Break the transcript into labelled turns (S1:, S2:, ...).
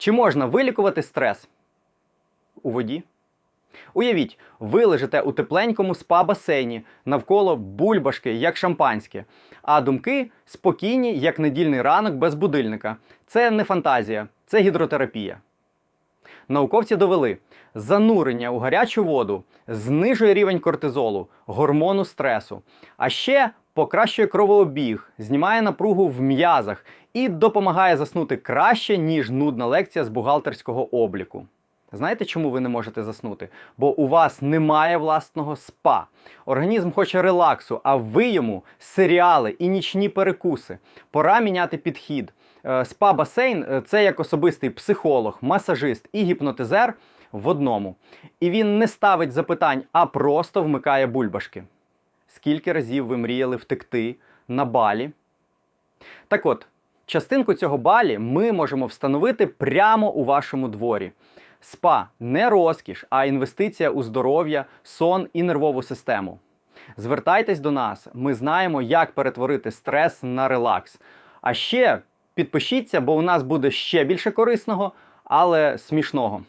S1: Чи можна вилікувати стрес у воді? Уявіть, ви лежите у тепленькому спа-басейні, навколо бульбашки, як шампанське, а думки спокійні, як недільний ранок без будильника. Це не фантазія, це гідротерапія. Науковці довели, занурення у гарячу воду знижує рівень кортизолу, гормону стресу, а ще покращує кровообіг, знімає напругу в м'язах і допомагає заснути краще, ніж нудна лекція з бухгалтерського обліку. Знаєте, чому ви не можете заснути? Бо у вас немає власного спа. Організм хоче релаксу, а ви йому серіали і нічні перекуси. Пора міняти підхід. Е, Спа-басейн е, це як особистий психолог, масажист і гіпнотизер в одному. І він не ставить запитань, а просто вмикає бульбашки. Скільки разів ви мріяли втекти на балі? Так от, частинку цього балі ми можемо встановити прямо у вашому дворі. СПА не розкіш, а інвестиція у здоров'я, сон і нервову систему. Звертайтесь до нас, ми знаємо, як перетворити стрес на релакс. А ще підпишіться, бо у нас буде ще більше корисного, але смішного.